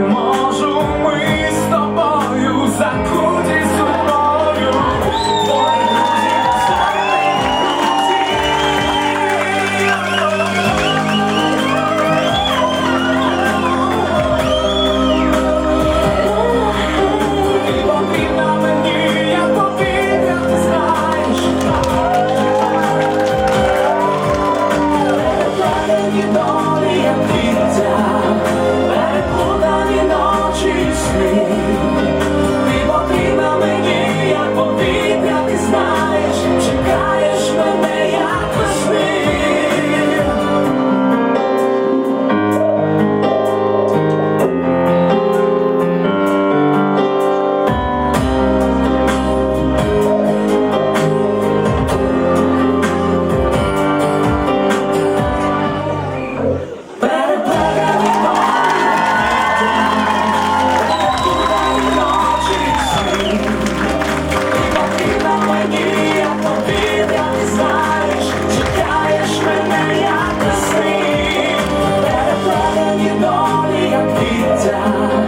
my mom. down.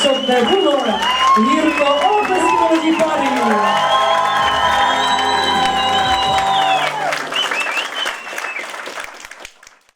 щоб не було гірко опис молоді парі.